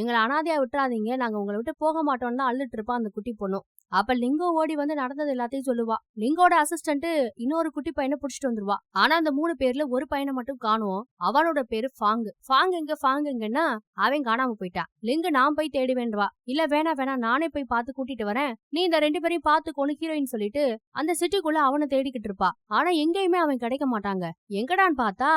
எங்களை அனாதையா விட்டுறாதீங்க. நாங்க உங்களை விட்டு போக மாட்டோம்னு தான் அழுதுட்டு இருப்பா அந்த குட்டி பொண்ணும். அப்ப லிங்கோ ஓடி வந்து நடந்தது எல்லாத்தையும் சொல்லுவா. லிங்கோட அசிஸ்டன்ட் இன்னொரு குட்டி பையனை புடிச்சிட்டு வந்துருவா. ஆனா அந்த மூணு பேர்ல ஒரு பையனை மட்டும் காணுவோம். அவனோட பேரு ஃபாங்கு ஃபாங் எங்க ஃபாங் எங்கன்னா அவன் காணாம போயிட்டான் லிங்கு நான் போய் தேடி வேண்டுவா இல்ல வேணா வேணா நானே போய் பார்த்து கூட்டிட்டு வரேன். நீ இந்த ரெண்டு பேரையும் பார்த்துக்கோன்னு ஹீரோயின் சொல்லிட்டு அந்த சிட்டிக்குள்ள அவனை தேடிக்கிட்டு இருப்பா. ஆனா எங்கேயுமே அவன் கிடைக்க மாட்டாங்க. எங்கடான்னு பார்த்தா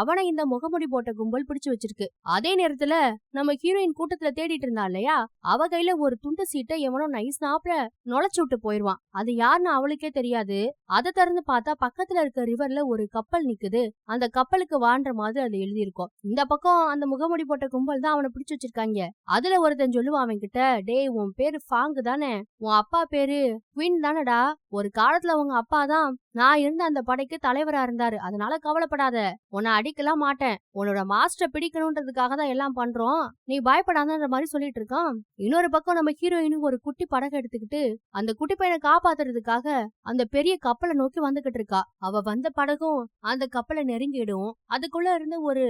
அவனை இந்த முகமுடி போட்ட கும்பல் பிடிச்சு வச்சிருக்கு. அதே நேரத்துல நம்ம ஹீரோயின் கூட்டத்துல தேடிட்டு இருந்தா இல்லையா? அவ கையில ஒரு துண்டு சீட்டை எவனோ நைஸ் நாப்ல நுழைச்சு விட்டு போயிருவான். அது யாருன்னு அவளுக்கே தெரியாது. அதை திறந்து பார்த்தா பக்கத்துல இருக்க ரிவர்ல ஒரு கப்பல் நிக்குது. அந்த கப்பலுக்கு வான்ற மாதிரி அது எழுதியிருக்கும். இந்த பக்கம் அந்த முகமுடி போட்ட கும்பல் தான் அவனை பிடிச்சு வச்சிருக்காங்க. அதுல ஒருத்தன் சொல்லுவான் அவன் கிட்ட டேய் உன் பேரு ஃபாங்கு தானே? உன் அப்பா பேரு குவின் தானடா? ஒரு காலத்துல உங்க அப்பா தான் நான் இருந்த அந்த படைக்கு தலைவரா இருந்தாரு. அதனால கவலைப்படாத. உன்னை அடிக்கலாம் மாட்டேன். உன்னோட மாஸ்டர் பிடிக்கணும்ன்றதுக்காக தான் எல்லாம் பண்றோம். நீ பயப்படாதன்ற மாதிரி சொல்லிட்டு இருக்கான். இன்னொரு பக்கம் நம்ம ஹீரோயினும் ஒரு குட்டி படகு எடுத்துக்கிட்டு அந்த குட்டி பையனை காப்பாத்துறதுக்காக அந்த பெரிய கப்பலை நோக்கி வந்துகிட்டு இருக்கா. அவ வந்த படகும் அந்த கப்பலை நெருங்கிடும். அதுக்குள்ள இருந்து ஒரு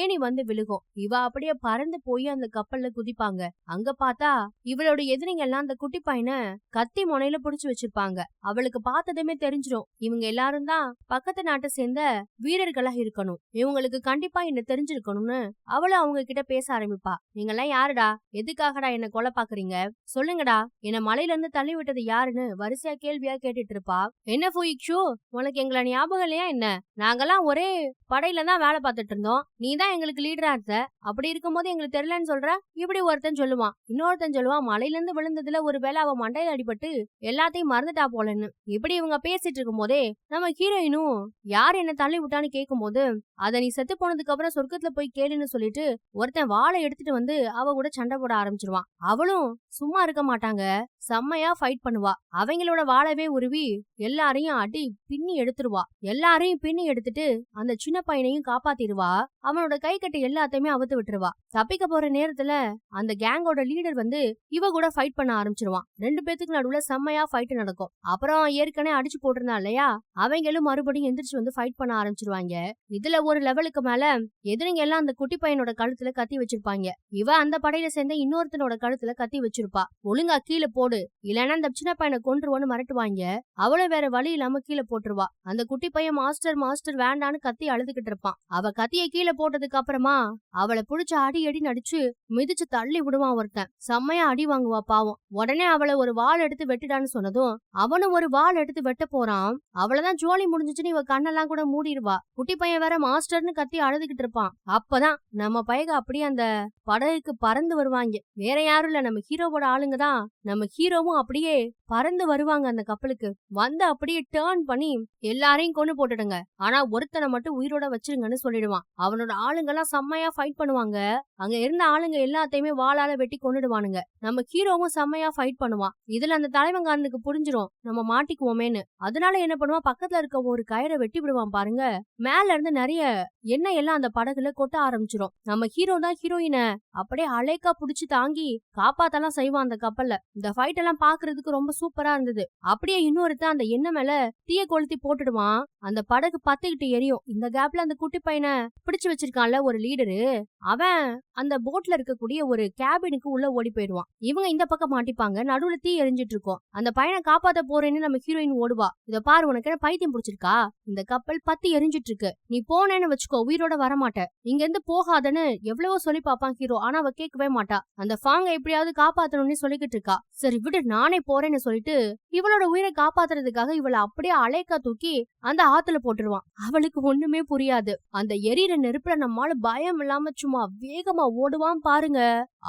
ஏணி வந்து விழுகும். இவ அப்படியே பறந்து போய் அந்த கப்பல்ல குதிப்பாங்க. அங்க பார்த்தா இவளோட எதிரிங்க எல்லாம் அந்த குட்டி பையனை கத்தி முனையில புடிச்சு வச்சிருப்பாங்க. அவளுக்கு பார்த்ததுமே தெரிஞ்சிடும் இவங்க எல்லாரும் தான் பக்கத்து நாட்டை சேர்ந்த வீரர்களா இருக்கணும். இவங்களுக்கு கண்டிப்பா என்ன தெரிஞ்சிருக்கணும்னு அவள அவங்க கிட்ட பேச ஆரம்பிப்பா. நீங்க எல்லாம் யாருடா? எதுக்காகடா என்ன கொலை பாக்குறீங்க? சொல்லுங்கடா. என்ன மலையில இருந்து தள்ளி விட்டது யாருன்னு வரிசையா கேள்வியா கேட்டுட்டு இருப்பா. என்ன ஃபுயிக்ஷு உனக்கு எங்களை ஞாபகம் இல்லையா என்ன? நாங்கெல்லாம் ஒரே படையில தான் வேலை பார்த்துட்டு இருந்தோம். நீ தான் எங்களுக்கு லீடரா இருந்த. அப்படி இருக்கும்போது எங்களுக்கு தெரியலன்னு சொல்ற? இப்படி ஒருத்தன் சொல்லுவான். இன்னொருத்தன் சொல்லுவான் மலையில இருந்து விழுந்ததுல ஒரு வேளை அவ மண்டையில அடிபட்டு எல்லாத்தையும் மறந்துட்டா போலன்னு. இப்படி இவங்க பேசிட்டு இருக்கும் போதே நம்ம ஹீரோயினும் யார் என்ன தள்ளி விட்டான்னு கேட்கும் போது அத நீ செத்து போனதுக்கு அப்புறம் சொர்க்கத்துல போய் கேளுன்னு சொல்லிட்டு ஒருத்தன் வாளை எடுத்துட்டு வந்து அவ கூட சண்டை போட ஆரம்பிச்சிருவான். அவளும் சும்மா இருக்க மாட்டாங்க. செம்மையா ஃபைட் பண்ணுவா. அவங்களோட வாழவே உருவி எல்லாரையும் அடி பின்னி எடுத்துருவா. எல்லாரையும் பின்னி எடுத்துட்டு அந்த சின்ன பையனையும் காப்பாத்திடுவா. அவனோட கை கட்டு எல்லாத்தையுமே அவுத்து விட்டுருவா. தப்பிக்க போற நேரத்துல அந்த கேங்கோட லீடர் வந்து இவ கூட ஃபைட் பண்ண ஆரம்பிச்சிருவான். ரெண்டு பேத்துக்கு நடுவுல செம்மையா ஃபைட் நடக்கும். அப்புறம் ஏற்கனவே அடிச்சு போட்டிருந்தா இல்லையா? அவங்களும் மறுபடியும் எந்திரிச்சு வந்து ஃபைட் பண்ண ஆரம்பிச்சிருவாங்க. இதுல ஒரு லெவலுக்கு மேல எதிரிங்க எல்லாம் அந்த குட்டி பையனோட கழுத்துல கத்தி வச்சிருப்பாங்க. இவ அந்த படையில சேர்ந்த இன்னொருத்தனோட கழுத்துல கத்தி வச்சிருப்பா. ஒழுங்கா கீழே போடு இல்லைன்னா அந்த சின்ன பையனை கொன்றுவோன்னு மிரட்டுவாங்க அவளும் வேற வழி இல்லாம கீழே போட்டுருவா. அந்த குட்டி பையன் மாஸ்டர் மாஸ்டர் வேண்டான்னு கத்தி அழுதுகிட்டு இருப்பான். அவ கத்திய கீழே போட்டதுக்கு அப்புறமா அவளை புடிச்சு அடி அடி நடிச்சு மிதிச்சு தள்ளி விடுவான் ஒருத்தன். செம்மையா அடி வாங்குவா பாவம். உடனே அவளை ஒரு வாள் எடுத்து வெட்டிடான்னு சொன்னதும் அவனும் ஒரு வாள் எடுத்து வெட்ட போறான். அவளதான் ஜோலி முடிஞ்சுச்சுன்னு இவ கண்ணெல்லாம் கூட மூடிடுவா குட்டி பையன் வேற மாஸ்டர்னு கத்தி அழுதுகிட்டு இருப்பான். அப்பதான் நம்ம பையக அப்படியே அந்த படகுக்கு பறந்து வருவாங்க வேற யாரும் இல்ல. நம்ம ஹீரோவோட ஆளுங்க தான். நம்ம ஹீரோவும் அப்படியே பறந்து வருவாங்க அந்த கப்பலுக்கு. வந்து அப்படியே டேர்ன் பண்ணி எல்லாரையும் கொண்டு போட்டுடுங்க. ஆனா ஒருத்தனை மட்டும் உயிரோட வச்சிருங்கன்னு சொல்லிடுவான். அவனோட ஆளுங்க எல்லாம் செம்மையா ஃபைட் பண்ணுவாங்க. அங்க இருந்த ஆளுங்க எல்லாத்தையுமே வாளால வெட்டி கொண்டுடுவானுங்க நம்ம ஹீரோவும் செம்மையா ஃபைட் பண்ணுவான். இதுல அந்த தலைவங்காரனுக்கு புரிஞ்சிரும். நம்ம மாட்டிக்குவோமேன்னு. அதனால என்ன பண்ணுவான்? பக்கத்துல இருக்க ஒரு கயிறை வெட்டி விடுவான் பாருங்க. மேல இருந்து நிறைய எண்ணெய் எல்லாம் அந்த படகுல கொட்ட ஆரம்பிச்சிரும். நம்ம ஹீரோ தான் ஹீரோயினை அப்படியே அலைக்கா புடிச்சு தாங்கி காப்பாத்தெல்லாம் செய்வான் அந்த கப்பல்ல. இந்த ஃபைட் எல்லாம் பாக்குறதுக்கு ரொம்ப சூப்பரா இருந்தது. அப்படியே இன்னொருத்தன் அந்த எண்ணெய் மேல தீய கொளுத்தி போட்டுடுவான். அந்த படகு பத்துக்கிட்டு எரியும். இந்த கேப்ல அந்த குட்டி பையனை பிடிச்சு வச்சிருக்கான்ல ஒரு லீடரு அவன் அந்த போட்ல இருக்கக்கூடிய ஒரு கேபினுக்கு உள்ள ஓடி போயிடுவான். இவங்க இந்த பக்கம் மாட்டிப்பாங்க. நடுவுல தீ எரிஞ்சிட்டு இருக்கும். அந்த பையனை காப்பாத்த போறேன்னு நம்ம ஹீரோயின் ஓடுவா. இத பாரு உனக்கு என்ன பைத்தியம் பிடிச்சிருக்கா? இந்த கப்பல் பத்தி எரிஞ்சிட்டு இருக்கு நீ போனேன்னு வச்சுக்கோ உயிரோட வரமாட்ட இங்க இருந்து போகாதன்னு எவ்வளவோ சொல்லி பாப்பான் ஹீரோ ஆனா அவ கேட்கவே மாட்டா. அந்த ஃபாங்க எப்படியாவது காப்பாத்தணும்னு சொல்லிக்கிட்டு இருக்கா. சரி விடு நானே போறேன்னு சொல்லிட்டு இவளோட உயிரை காப்பாத்துறதுக்காக இவளை அப்படியே அலைக்கா தூக்கி அந்த ஆத்துல போட்டுருவான். அவளுக்கு ஒண்ணுமே புரியாது. அந்த எரியிற நெருப்புல நம்மால பயம் இல்லாம சும்மா வேகமா ஓடுவான் பாருங்க.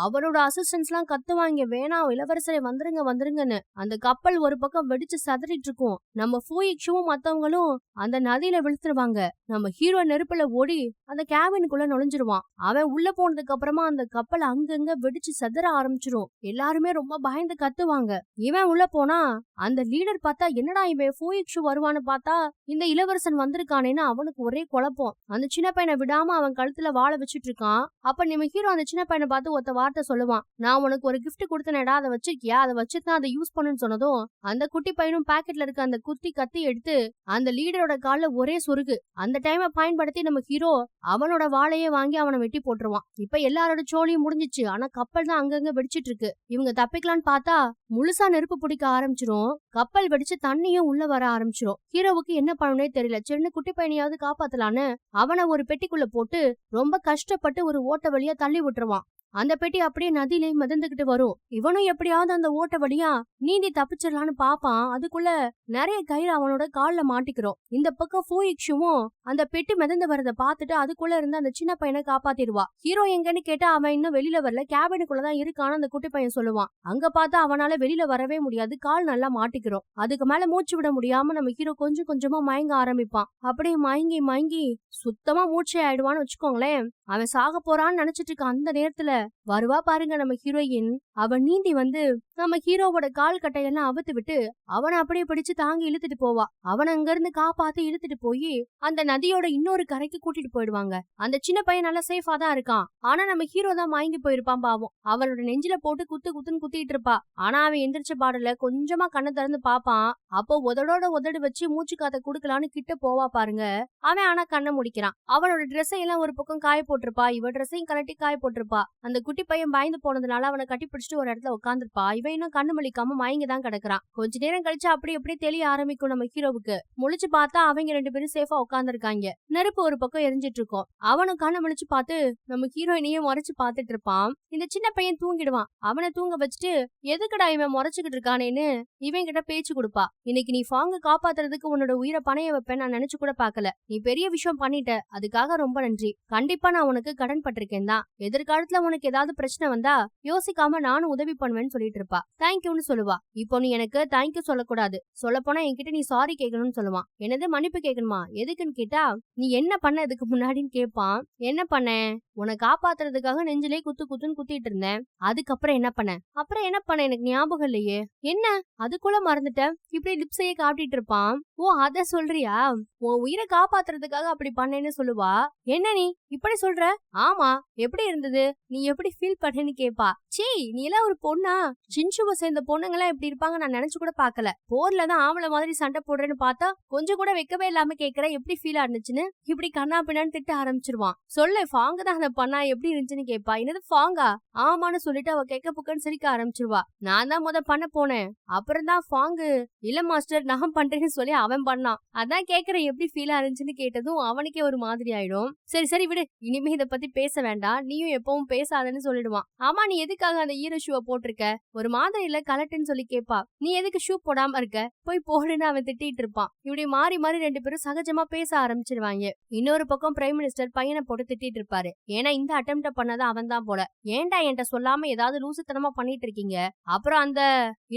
அவரோட அசிஸ்டன்ஸ் எல்லாம் கத்துவாங்க வேணாம் இளவரசரை வந்துருங்க வந்துருங்கன்னு. அந்த கப்பல் ஒரு பக்கம் வெடிச்சு சதறிட்டு இருக்கும் நம்ம ஃபூயிக்ஷுவும் மத்தவங்களும் அந்த நதியில விழுத்துருவாங்க நம்ம ஹீரோ நெருப்புல ஓடி அந்த கேபினுக்குள்ள நுழைஞ்சிருவான். அவன் உள்ள போனதுக்கு அப்புறமா அந்த கப்பல் அங்கங்க வெடிச்சு சதற ஆரம்பிச்சிரும். எல்லாருமே ரொம்ப பயந்து கத்து கத்துவாங்க இவன் உள்ள போனா அந்த லீடர் பார்த்தா என்னடா இவன் ஃபூயிக்ஷு வருவான்னு பார்த்தா இந்த இளவரசன் வந்திருக்கானேன்னு அவனுக்கு ஒரே குழப்பம். அந்த சின்ன பையனை விடாம அவன் கழுத்துல வாழ வச்சுட்டு இருக்கான். அப்ப நம்ம ஹீரோ அந்த சின்ன பையனை பார்த்து ஒத்த வார்த்தை சொல்லுவான். நான் உனக்கு ஒரு கிஃப்ட் கொடுத்தனடா அதை வச்சிருக்கியா அதை வச்சுதான் அதை யூஸ் பண்ணுன்னு சொன்னதும் அந்த குட்டி பையனும் பாக்கெட்ல இருக்க அந்த குத்தி கத்தி எடுத்து அந்த லீடரோட கால ஒரே சொருகு. அந்த டைமை பயன்படுத்தி நம்ம ஹீரோ அவனோட வாளையே வாங்கி அவனை வெட்டி போட்டுருவான். இப்ப எல்லாரோட சோழியும் முடிஞ்சிச்சு. ஆனா கப்பல் தான் அங்கங்க வெடிச்சிட்டு இருக்கு. இவங்க தப்பிக்கலான்னு பார்த்தா முழுசா நெருப்பு பிடிக்க ஆரம்பிச்சிரும். கப்பல் வெடிச்சு தண்ணியும் உள்ள வர ஆரம்பிச்சிரும். ஹீரோவுக்கு என்ன பண்ணனே தெரியல. சின்ன குட்டி பையனையாவது காப்பாத்தலான்னு அவனை ஒரு பெட்டிக்குள்ள போட்டு ரொம்ப கஷ்டப்பட்டு ஒரு ஓட்ட வழியா தள்ளி விட்டுருவான். அந்த பெட்டி அப்படியே நதியிலே மிதந்துகிட்டு வரும். இவனும் எப்படியாவது அந்த ஓட்ட வழியா நீந்தி தப்பிச்சிடலான்னு பாப்பான். அதுக்குள்ள நிறைய கயிறு அவனோட கால்ல மாட்டிக்கிறோம். இந்த பக்கம் ஃபூயிக்ஷுவும் அந்த பெட்டி மிதந்து வரத பார்த்துட்டு அதுக்குள்ள இருந்து அந்த சின்ன பையனை காப்பாத்திடுவா. ஹீரோ எங்கன்னு கேட்டா அவன் இன்னும் வெளியில வரல. கேபினுக்குள்ளதான் இருக்கான்னு அந்த குட்டி பையன் சொல்லுவான். அங்க பார்த்தா அவனால வெளியில வரவே முடியாது. கால் நல்லா மாட்டிக்கிறோம். அதுக்கு மேல மூச்சு விட முடியாம நம்ம ஹீரோ கொஞ்சம் கொஞ்சமா மயங்க ஆரம்பிப்பான். அப்படியே மயங்கி மயங்கி சுத்தமா மூச்சை ஆயிடுவான்னு வச்சுக்கோங்களேன். அவன் சாக போறான்னு நினைச்சிட்டு இருக்க அந்த நேரத்துல வருவா பாருங்க நம்ம ஹீரோயின் அவன் நீந்தி வந்து நம்ம ஹீரோவோட கால் கட்டையெல்லாம் அவுத்து விட்டு அவனை அப்படியே பிடிச்சு தாங்கி இழுத்துட்டு போவா. அவன் அங்க இருந்து காப்பாத்து இழுத்துட்டு போய் அந்த நதியோட இன்னொரு கரைக்கு கூட்டிட்டு போயிடுவாங்க. அந்த சின்ன பையன் நல்லா சேஃபா தான் இருக்கான். ஆனா நம்ம ஹீரோ தான் மயங்கி போயிருப்பான் பாவம். அவனோட நெஞ்சில போட்டு குத்து குத்துன்னு குத்திட்டு இருப்பா. ஆனா அவன் எந்திரிச்ச பாடல கொஞ்சமா கண்ணை திறந்து பாப்பான். அப்போ உதடோட உதடு வச்சு மூச்சு காத்த குடுக்கலான்னு கிட்ட போவா பாருங்க. அவன் ஆனா கண்ணை முடிக்கிறான். அவனோட ட்ரெஸ் எல்லாம் ஒரு பக்கம் காய போட்டு போட்டிருப்பா இவ ட்ரெஸ்ஸையும் கலட்டி காய போட்டிருப்பா. அந்த குட்டி பையன் பயந்து போனதுனால அவனை கட்டி பிடிச்சிட்டு ஒரு இடத்துல உட்காந்துருப்பா இவன் இன்னும் கண்ணு மலிக்காம மயங்கி தான் கிடக்குறான். கொஞ்ச நேரம் கழிச்சு அப்படி அப்படியே தெளிய ஆரம்பிக்கும் நம்ம ஹீரோவுக்கு. முழிச்சு பார்த்தா அவங்க ரெண்டு பேரும் சேஃபா உட்காந்துருக்காங்க நெருப்பு ஒரு பக்கம் எரிஞ்சிட்டு இருக்கும் அவனும் கண்ணு முழிச்சு பார்த்து நம்ம ஹீரோயினையும் முறைச்சு பார்த்துட்டு இருப்பான். இந்த சின்ன பையன் தூங்கிடுவான். அவனை தூங்க வச்சுட்டு எதுக்குடா இவன் முறைச்சுக்கிட்டு இருக்கானேன்னு இவன் கிட்ட பேச்சு கொடுப்பா. இன்னைக்கு நீ ஃபாங்க காப்பாத்துறதுக்கு உன்னோட உயிரை பணைய வைப்பேன் நான் நினைச்சு கூட பாக்கல நீ பெரிய விஷயம் பண்ணிட்ட. அதுக்காக ரொம்ப நன்றி. கண்டிப்பா நான் உனக்கு கடன் பட்டிருக்கேன் தான். எதிர்காலத்துல உனக்கு ஏதாவது பிரச்சனை வந்தா யோசிக்காம நானும் உதவி பண்ணுவேன்னு சொல்லிட்டு இருப்பா. தேங்க்யூன்னு சொல்லுவா. இப்போ நீ எனக்கு தேங்க்யூ சொல்லக்கூடாது. சொல்ல போனா என்கிட்ட நீ சாரி கேட்கணும்னு சொல்லுவான். என்னது மன்னிப்பு கேட்கணுமா எதுக்குன்னு கேட்டா நீ என்ன பண்ண இதுக்கு முன்னாடின்னு கேட்பான் என்ன பண்ண? உன்னை காப்பாத்துறதுக்காக நெஞ்சிலே குத்து குத்துன்னு குத்திட்டு இருந்தேன். அதுக்கப்புறம் என்ன பண்ண? அப்புறம் என்ன பண்ண எனக்கு ஞாபகம் இல்லையே. என்ன? அதுக்குள்ள மறந்துட்ட. இப்படி லிப்ஸையே காட்டிட்டு இருப்பான். ஓ அத சொல்றியா? உன் உயிரை காப்பாத்துறதுக்காக அப்படி பண்ணேன்னு சொல்லுவா? என்ன நீ? இப்படி சொல்ற? ஆமா. எப்படி இருந்தது? நீ எப்படி ஃபீல் பண்ணேன்னு கேப்பா. சீ நீ எல்லாம் ஒரு பொண்ணா? சின்சுவ சேர்ந்த பொண்ணுங்க எல்லாம் எப்படி இருப்பாங்க நான் நினைச்சு கூட பாக்கல போர்ல தான் மாதிரி சண்டை போடுறேன்னு பார்த்தா கொஞ்சம் கூட வைக்கவே இல்லாம கேக்குற. எப்படி ஃபீல் இருந்துச்சுன்னு? இப்படி கண்ணா பின்னான்னு திட்ட ஆரம்பிச்சிருவான். சொல்லு ஃபாங்க தான் பண்ணா எப்படி இருந்துச்சுன்னு கேப்பா. என்னது ஃபாங்கா? ஆமான்னு சொல்லிட்டு அவ கேட்க புக்கன்னு சிரிக்க ஆரம்பிச்சிருவா. நான் தான் முத பண்ண போனேன். அப்புறம் தான் ஃபாங்கு. இல்ல மாஸ்டர் நான் பண்றேன்னு சொல்லி அவன் பண்ணான். அதான் கேக்குறேன் எப்படி ஃபீல் இருந்துச்சுன்னு கேட்டதும் அவனுக்கே ஒரு மாதிரி ஆயிடும். சரி சரி விடு. இனிமே இத பத்தி பேச வேண்டாம். நீயும் எப்பவும் பேசாதன்னு சொல்லிடுவான். ஆமா நீ எதுக்காக அந்த ஈர ஷூவை போட்டிருக்க? ஒரு மாதிரி இல்ல கலட்டுன்னு சொல்லி கேப்பா. நீ எதுக்கு ஷூ போடாம இருக்க? போய் போடுன்னு அவன் திட்டிட்டு இருப்பான். இப்படி மாறி மாறி ரெண்டு பேரும் சகஜமா பேச ஆரம்பிச்சிருவாங்க. இன்னொரு பக்கம் பிரைம் மினிஸ்டர் பையனை போட்டு திட்டிட்டு இருப்பாரு. ஏன்னா இந்த அட்டம்ப்ட பண்ணது அவன் தான் போல. ஏன்டா என்கிட்ட சொல்லாம ஏதாவது லூசுத்தனமா பண்ணிட்டு இருக்கீங்க அப்புறம் அந்த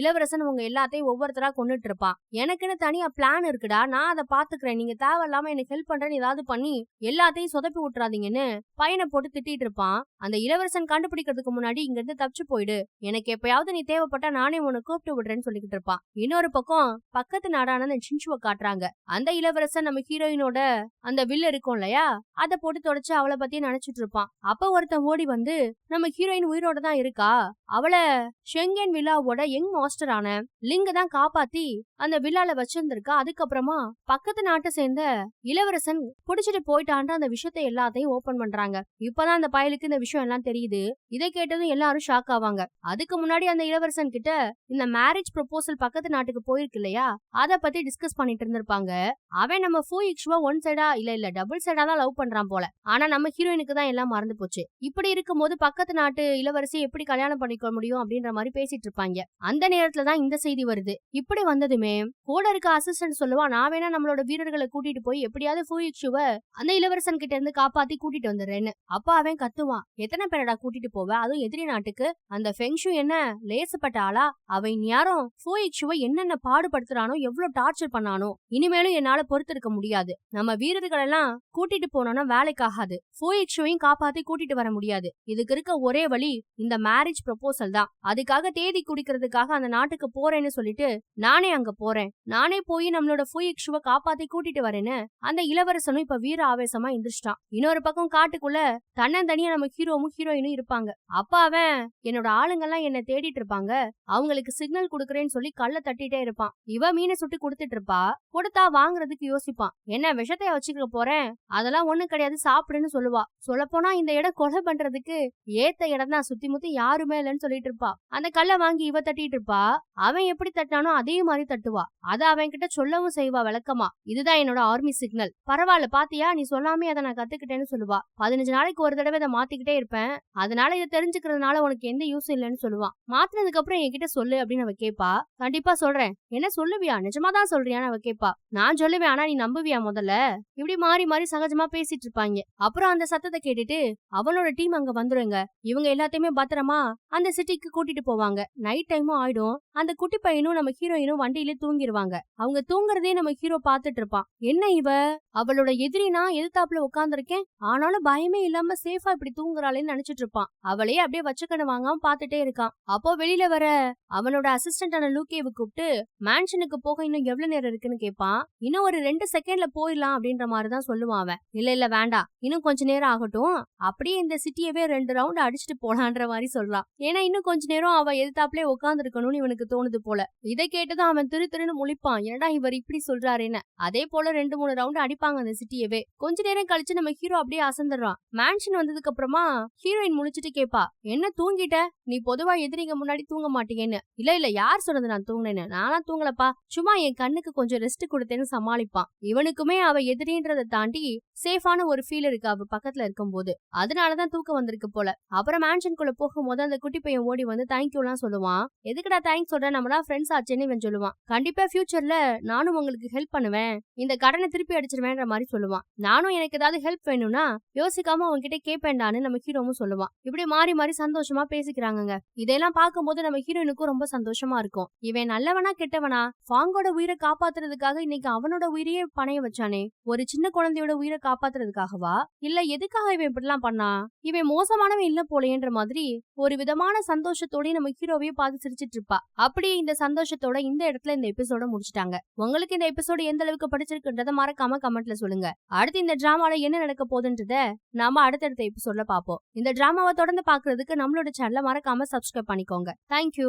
இளவரசன் உங்க எல்லாத்தையும் ஒவ்வொருத்தரா கொண்டுட்டு இருப்பான் எனக்குன்னு தனியா பிளான் இருக்குடா. நான் அதை பாத்துக்கிறேன். நீங்க தேவையில்லாம எனக்கு ஹெல்ப் பண்றேன்னு ஏதாவது பண்ணி எல்லாத்தையும் சொதப்பி விட்டுறாதீங்கன்னு பையனை போட்டு திட்டிட்டு இருப்பான் அந்த இளவரசன் கண்டுபிடிக்கிறதுக்கு முன்னாடி இங்க இருந்து தப்பிச்சு போயிடு. எனக்கு எப்பயாவது நீ தேவைப்பட்டா நானே உன்னை கூப்பிட்டு விடுறேன்னு சொல்லிக்கிட்டு இருப்பான். இன்னொரு பக்கம் பக்கத்து நாடான அந்த சின்சுவை காட்டுறாங்க. அந்த இளவரசன் நம்ம ஹீரோயினோட அந்த வில் இருக்கும் இல்லையா? அதை போட்டு தொடச்சு அவளை பத்தி நினைச்சிட்டு இருப்பான். அப்ப ஒருத்தன் ஓடி வந்து நம்ம ஹீரோயின் உயிரோட தான் இருக்கா? அவளை ஷெங்கன் வில்லாவோட யங் மாஸ்டரான லிங்க தான் காப்பாத்தி அந்த வில்லால வச்சிருந்திருக்கா? அதுக்கப்புறமா பக்கத்து நாட்டை சேர்ந்த இளவரசன் புடிச்சிட்டு போயிட்டான்ட்டு அந்த விஷயத்தை எல்லாத்தையும் ஓபன் பண்றாங்க. இப்பதான் அந்த பயலுக்கு இந்த விஷயம் எல்லாம் தெரியுது. இதை கேட்டதும் எல்லாரும் ஷாக் ஆவாங்க. அதுக்கு முன்னாடி அந்த இளவரசன் கிட்ட இந்த மேரேஜ் ப்ரொபோசல் பக்கத்து நாட்டுக்கு போயிருக்கு இல்லையா? அத பத்தி டிஸ்கஸ் பண்ணிட்டு இருந்திருப்பாங்க. அவன் நம்ம ஃபூ இக்ஷுவா ஒன் சைடா இல்ல இல்ல டபுள் சைடா தான் லவ் பண்றான் போல. ஆனா நம்ம ஹீரோயினுக்கு தான் எல்லாம் மறந்து போச்சு. இப்படி இருக்கும்போது பக்கத்து நாட்டு இளவரசி எப்படி கல்யாணம் பண்ணிக்க முடியும் அப்படின்ற மாதிரி பேசிட்டு இருப்பாங்க. அந்த நேரத்துல தான் இந்த செய்தி வருது. இப்படி வந்ததுமே கூட இருக்க அசிஸ்டன்ட் சொல்லுவா நான் வேணா நம்மளோட வீரர்களை கூட்டிட்டு போய் எப்படியாவது ஃபூ இக்ஷுவ அந்த இளவரசன் கிட்ட இருந்து காப்பாத்தி கூட்டிட்டு வந்துடுறேன்னு. அப்பா அவன் கத்துவான். எத்தனை பேரடா கூட்டிட்டு போவ? அதுவும் எதிரி நாட்டுக்கு. அந்த ஃபெங்ஷு என்ன? லேசுப்பட்ட ஆளா? அவன் யாரும் ஃபூ என்னென்ன பாடுபடுத்துறானோ எவ்வளவு டார்ச்சர் பண்ணானோ இனிமேலும் என்னால பொறுத்திருக்க முடியாது. நம்ம வீரர்கள் எல்லாம் கூட்டிட்டு போனோம்னா வேலைக்காகாது. ஃபோயிக்ஷுவையும் காப்பாத்தி கூட்டிட்டு வர முடியாது. இதுக்கு இருக்க ஒரே வழி இந்த மேரேஜ் ப்ரொபோசல் தான். அதுக்காக தேதி குடிக்கிறதுக்காக அந்த நாட்டுக்கு போறேன்னு சொல்லிட்டு நானே அங்க போறேன். நானே போய் நம்மளோட ஃபுயிக்ஷுவ காப்பாத்தி கூட்டிட்டு வரேன்னு அந்த இளவரசனும் இப்ப வீர ஆவேசமா எந்திரிச்சிட்டான். இன்னொரு பக்கம் காட்டுக்குள்ள தன்னந்தனியா நம்ம ஹீரோவும் ஹீரோயினும் இருப்பாங்க. அப்ப அவன் என்னோட ஆளுங்கெல்லாம் என்ன தேடிட்டு இருப்பாங்க. அவங்களுக்கு சிக்னல் குடுக்கறேன்னு சொல்லி கல்ல தட்டிட்டே இருப்பான். இவ மீனை சுட்டு கொடுத்துட்டு இருப்பா. கொடுத்தா வாங்குறதுக்கு யோசிப்பான். என்ன விஷத்தைய வச்சுக்க போறேன்? அதெல்லாம் ஒண்ணும் கிடையாது சாப்பிடுன்னு சொல்லுவா. சொல்லப்போனா இந்த இடம் கொலை பண்றதுக்கு ஏத்த இடம் தான். சுத்தி முத்தி யாருமே இல்லைன்னு சொல்லிட்டு இருப்பா. அந்த கல்லை வாங்கி இவ தட்டிட்டு இருப்பா. அவன் எப்படி தட்டானோ அதே மாதிரி தட்டுவா அத அவன் கிட்ட சொல்லவும் செய்வா விளக்கமா. இதுதான் என்னோட ஆர்மி சிக்னல் பரவாயில்ல பாத்தியா? நீ சொல்லாமே அதை நான் கத்துக்கிட்டேன்னு சொல்லுவா. பதினஞ்சு நாளைக்கு ஒரு தடவை இதை மாத்திக்கிட்டே இருப்பேன். அதனால இதை தெரிஞ்சுக்கிறதுனால உனக்கு எந்த யூஸும் இல்லைன்னு சொல்லுவான் மாத்தினதுக்கு அப்புறம் என்கிட்ட சொல்லு அப்படின்னு அவ கேப்பா. கண்டிப்பா சொல்றேன். என்ன சொல்லுவியா? நிஜமா தான் சொல்றியான்னு அவ கேப்பா. நான் சொல்லுவேன் ஆனா நீ நம்புவியா முதல்ல? இப்படி மாறி மாறி சகஜமா பேசிட்டு இருப்பாங்க. அப்புறம் அந்த சத்தத்தை கேட்டுட்டு அவனோட டீம் அங்க வந்துருங்க. இவங்க எல்லாத்தையுமே பத்திரமா அந்த சிட்டிக்கு கூட்டிட்டு போவாங்க. நைட் டைமும் ஆயிடும். அந்த குட்டி பையனும் நம்ம ஹீரோயினும் வண்டியில தூங்கிடுவாங்க அவங்க தூங்குறதே நம்ம ஹீரோ பாத்துட்டு இருப்பான் என்ன இவ? அவளோட எதிரினா எதிர்த்தாப்புல உட்காந்துருக்கேன் ஆனாலும் பயமே இல்லாம சேஃபா இப்படி தூங்குறாளேன்னு நினைச்சிட்டு இருப்பான் அவளே அப்படியே வச்சக்கண்ணு வாங்காம பாத்துட்டே இருக்கான். அப்போ வெளியில வர அவனோட அசிஸ்டன்டான லூகேவு கூப்பிட்டு மேன்ஷனுக்கு போக இன்னும் எவ்வளவு நேரம் இருக்குன்னு கேட்பான் இன்னும் ஒரு ரெண்டு செகண்ட்ல போயிடலாம் அப்படின்ற மாதிரிதான் சொல்லுவான் அவன். இல்ல இல்ல வேண்டாம். இன்னும் கொஞ்ச நேரம் ஆகட்டும். அப்படியே இந்த சிட்டியவே ரெண்டு ரவுண்ட் அடிச்சுட்டு போலான்ற மாதிரி சொல்றான். ஏன்னா இன்னும் கொஞ்ச நேரம் அவ எதிர்த்தாப்புலே உட்காந்துருக்கணும்னு இவனுக்கு தோணுது போல. இதை கேட்டதும் அவன் திரு திருன்னு முழிப்பான். என்னடா இவர் இப்படி சொல்றாருன்னு. அதே போல ரெண்டு மூணு ரவுண்ட் அடிப்பாங்க அந்த சிட்டியவே. கொஞ்ச நேரம் கழிச்சு நம்ம ஹீரோ அப்படியே அசந்துடுறான். மேன்ஷன் வந்ததுக்கு அப்புறமா ஹீரோயின் முழிச்சிட்டு கேப்பா என்ன தூங்கிட்ட? நீ பொதுவா எதிரிங்க முன்னாடி தூங்க மாட்டீங்கன்னு. இல்ல இல்ல யார் சொன்னது நான் தூங்கினேன்னு? நானா தூங்கலப்பா. சும்மா என் கண்ணுக்கு கொஞ்சம் ரெஸ்ட் கொடுத்தேன்னு சமாளிப்பான். இவனுக்குமே அவ எதிரின்றதை தாண்டி சேஃபான ஒரு ஃபீல் இருக்கு அவ பக்கத்துல இருக்கும்போது. அதனாலதான் தூக்கம் வந்திருக்கு போல. அப்புறம் மேன்ஷனுக்குள்ள போகும்போது அந்த குட்டி பையன் ஓடி வந்து தேங்க்யூலாம் சொல்லுவான். எதுக்குடா தேங்க்ஸ் சொல்றேன் நம்மளா ஃப்ரெண்ட்ஸ் ஆச்சேன்னு இவன் சொல்லுவான். கண்டிப்பா ஃபியூச்சர்ல நானும் உங்களுக்கு ஹெல்ப் பண்ணுவேன். இந்த கடனை திருப்பி அடிச்சிருவேன்ற மாதிரி சொல்லுவான். நானும் எனக்கு ஏதாவது ஹெல்ப் வேணும்னா யோசிக்காம உன்கிட்ட கேப்பேன்டான்னு நம்ம ஹீரோவும் சொல்லுவான். இப்படி மாறி மாறி சந்தோஷமா பேசிக்கிறாங்க இதெல்லாம் பார்க்கும்போது நம்ம ஹீரோயினுக்கும் ரொம்ப சந்தோஷமா இருக்கும். இவன் நல்லவனா கெட்டவனா? ஃபாங்கோட உயிரை காப்பாத்துறதுக்காக இன்னைக்கு அவனோட உயிரையே பணைய வச்சானே. ஒரு சின்ன குழந்தையோட உயிரை காப்பாத்துறதுக்காகவா? இல்ல எதுக்காக இவன் இப்படிலாம் பண்ணா? இவன் மோசமானவன் இல்ல போலேன்ற மாதிரி ஒரு விதமான சந்தோஷத்தோட நம்ம ஹீரோவையே பார்த்து சிரிச்சிட்டு இருப்பா. அப்படியே இந்த சந்தோஷத்தோட இந்த இடத்துல இந்த எபிசோட முடிச்சிட்டாங்க. உங்களுக்கு இந்த எபிசோடு எந்த அளவுக்கு பிடிச்சிருக்குன்றத மறக்காம கமெண்ட்ல சொல்லுங்க. அடுத்து இந்த டிராமால என்ன நடக்க போகுதுன்றத நாம அடுத்தடுத்த எபிசோட்ல பாப்போம் இந்த டிராமாவை தொடர்ந்து பாக்குறதுக்கு நம்மளோட சேனலை மறக்காம சப்ஸ்கிரைப் பண்ணிக்கோங்க. தேங்க்யூ